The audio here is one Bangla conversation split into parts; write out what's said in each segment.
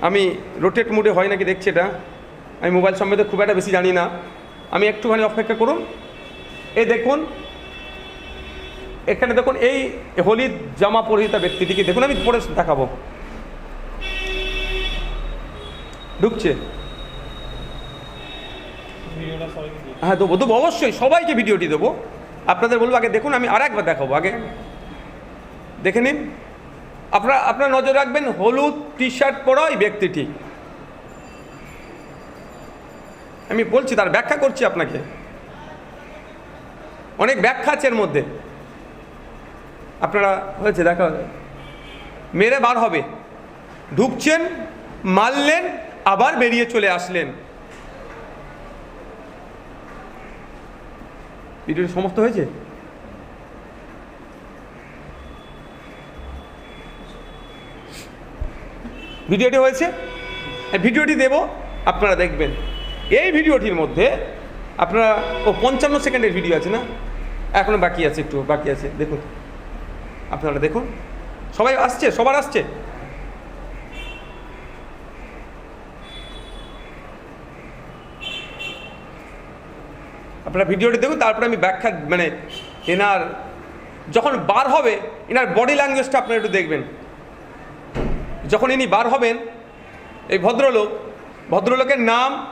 আমি রোটেট মুডে হয় নাকি দেখছি এটা? আমি মোবাইল সম্বন্ধে খুব একটা বেশি জানি না। আমি একটুখানি অপেক্ষা করুন। এই দেখুন। এখানে দেখুন, এই হলিদ জামা পরিহিত ব্যক্তিটিকে দেখুন, আমি পরে দেখাবো। ঢুকছে? হ্যাঁ দেবো দেবো, অবশ্যই, সবাইকে ভিডিওটি দেবো। আপনাদের বলব, আগে দেখুন, আমি আর একবার দেখাবো, আগে। দেখে নিন। আপনারা, আপনার নজর রাখবেন, হলুদ টি শার্ট পরা এই ব্যক্তিটি। আমি বলছি, তার ব্যাখ্যা করছি আপনাকে। অনেক ব্যাখ্যা আছে এর মধ্যে। আপনারা, হয়েছে, দেখা। মেরে বার হবে। ঢুকছেন, মারলেন, আবার বেরিয়ে চলে আসলেন। ভিডিওটি সমস্ত হয়েছে? ভিডিওটি হয়েছে? ভিডিওটি দেব, আপনারা দেখবেন। এই ভিডিওটির মধ্যে আপনারা, ও, পঞ্চান্ন সেকেন্ডের ভিডিও আছে না? এখনও বাকি আছে একটু, বাকি আছে, দেখুন। আপনারা দেখুন। সবাই আসছে, সবার আসছে? আপনারা ভিডিওটি দেখুন, তারপরে আমি ব্যাখ্যা মানে এনার যখন বার হবে, এনার বডি ল্যাঙ্গুয়েজটা আপনারা একটু দেখবেন। যখন ইনি বার হবেন, এই ভদ্রলোক, ভদ্রলোকের নাম,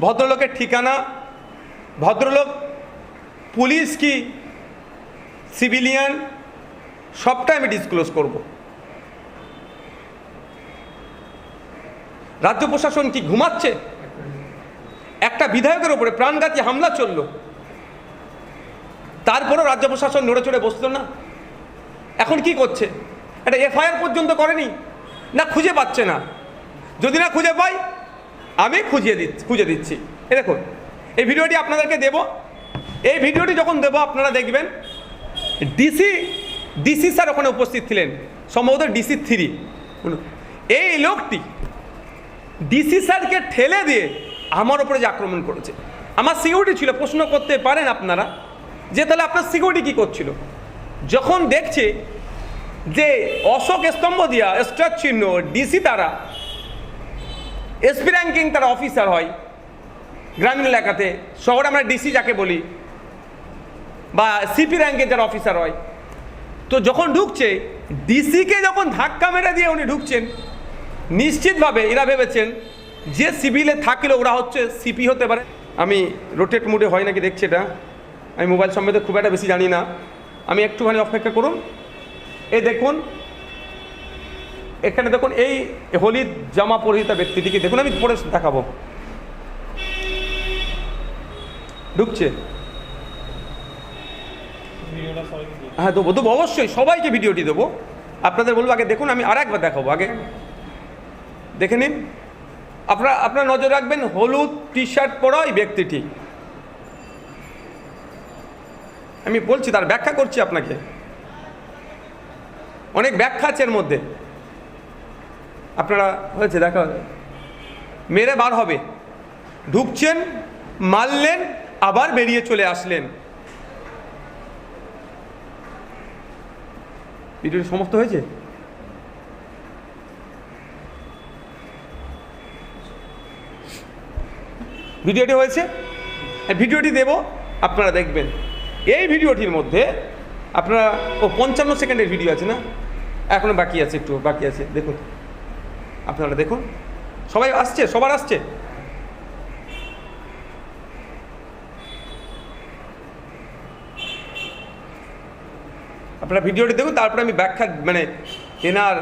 ভদ্রলোকের ঠিকানা, ভদ্রলোক, পুলিশ কি, সিভিলিয়ান সবটা আমি ডিসক্লোজ করব। রাজ্য প্রশাসন কি ঘুমাচ্ছে? একটা বিধায়কের ওপরে প্রাণঘাতী হামলা চলল। তারপরও রাজ্য প্রশাসন নড়ে চড়ে বসল না। এখন কি করছে? একটা এফআইআর পর্যন্ত করেনি, না খুঁজে পাচ্ছে না। যদি না খুঁজে পাই, আমি খুঁজিয়ে দিচ্ছি, খুঁজে দিচ্ছি। এই দেখুন, এই ভিডিওটি আপনাদেরকে দেব। এই ভিডিওটি যখন দেব, আপনারা দেখবেন ডিসি ডিসি স্যার ওখানে উপস্থিত ছিলেন, সম্ভবত ডিসি থ্রি এই লোকটি ডিসি স্যারকে ঠেলে দিয়ে আমার ওপরে যে আক্রমণ করেছে। আমার সিকিউরিটি ছিল, প্রশ্ন করতে পারেন আপনারা, যে তাহলে আপনার সিকিউরিটি কী করছিল? যখন দেখছে যে অশোক স্তম্ভ দিয়া স্টার চিহ্ন ডিসি তারা এসপি র্যাঙ্কিং তারা অফিসার হয়। গ্রামীণ এলাকাতে, শহরে আমরা ডিসি যাকে বলি, বা সিপি র্যাঙ্কের যারা অফিসার হয়। তো যখন ঢুকছে ডিসিকে যখন ধাক্কা মেরে দিয়ে উনি ঢুকছেন, নিশ্চিতভাবে এরা ভেবেছেন যে সিভিলে থাকলে ওরা হচ্ছে সিপি হতে পারে। আমি রোটেট মুডে হয় নাকি দেখছি এটা? আমি মোবাইল সম্বন্ধে খুব একটা বেশি জানি না। আমি একটুখানি অপেক্ষা করুন। এই দেখুন, এখানে দেখুন, এই হলিদ জামা পরিহিত ব্যক্তিটিকে দেখুন, আমি পরে দেখাবো। ঢুকছে? হ্যাঁ দেবো দেবো, অবশ্যই, সবাইকে ভিডিওটি দেবো। আপনাদের বলব, আগে দেখুন, আমি আর একবার দেখাবো, আগে। দেখে নিন। আপনারা, আপনার নজর রাখবেন, হলুদ টি শার্ট পরা এই ব্যক্তিটি। আমি বলছি, তার ব্যাখ্যা করছি আপনাকে। অনেক ব্যাখ্যা আছে এর মধ্যে। আপনারা হয়েছে, দেখা। মেরে বার হবে। ঢুকছেন, মারলেন, আবার বেরিয়ে চলে আসলেন। ভিডিওটি সমস্ত হয়েছে? ভিডিওটি হয়েছে? এই ভিডিওটি দেব, আপনারা দেখবেন। এই ভিডিওটির মধ্যে আপনারা, ও পঞ্চান্ন সেকেন্ডের ভিডিও আছে না? এখনও বাকি আছে একটু, বাকি আছে। দেখুন। আপনারা দেখুন। সবাই আসছে, সবার আসছে। আপনারা ভিডিওটি দেখুন, তারপরে আমি ব্যাখ্যা মানে এনার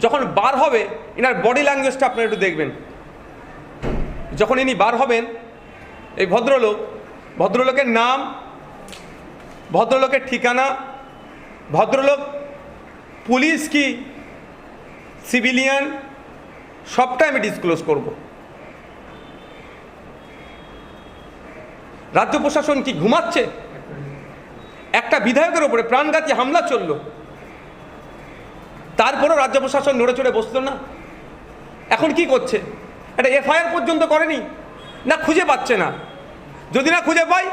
যখন বার হবে, এনার বডি ল্যাঙ্গুয়েজটা আপনারা একটু দেখবেন। যখন ইনি বার হবেন, এই ভদ্রলোক, ভদ্রলোকের নাম, ভদ্রলোকের ঠিকানা, ভদ্রলোক পুলিশ কি সিভিলিয়ান? সবটা আমি ডিসক্লোজ করব। রাজ্য প্রশাসন কি ঘুমাচ্ছে? একটা বিধায়কের ওপরে প্রাণঘাতী হামলা চলল। তারপরও রাজ্য প্রশাসন নড়ে চড়ে বসল না। এখন কি করছে? একটা এফআইআর পর্যন্ত করেনি? না, খুঁজে পাচ্ছে না। যদি না খুঁজে পাই,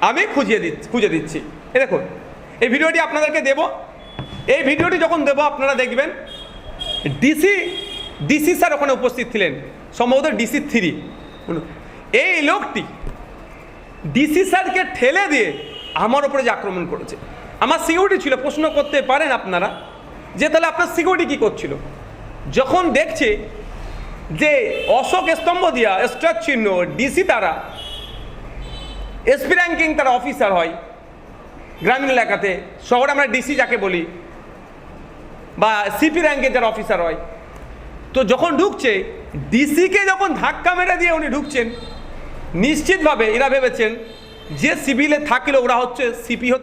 আমি খুঁজিয়ে দিচ্ছি, খুঁজে দিচ্ছি। এই দেখুন, এই ভিডিওটি আপনাদেরকে দেব। এই ভিডিওটি যখন দেব, আপনারা দেখবেন ডিসি ডিসি স্যার ওখানে উপস্থিত ছিলেন, সম্ভবত ডিসি থ্রি এই লোকটি ডিসি স্যারকে ঠেলে দিয়ে আমার ওপরে যে আক্রমণ করেছে। আমার সিকিউরিটি ছিল, প্রশ্ন করতে পারেন আপনারা যে তাহলে আপনার সিকিউরিটি কী করছিল? যখন দেখছে যে অশোক স্তম্ভ দিয়া স্টার চিহ্ন ডিসি তারা এসপি র্যাঙ্কিং তারা অফিসার হয়, গ্রামীণ এলাকাতে, শহরে আমরা ডিসি যাকে বলি বা সিপি র্যাঙ্কের যারা অফিসার হয়, তো যখন ঢুকছে ডিসিকে যখন ধাক্কা মেরে দিয়ে উনি ঢুকছেন, নিশ্চিতভাবে এরা ভেবেছেন যে সিভিলে থাকলে ওরা হচ্ছে সিপি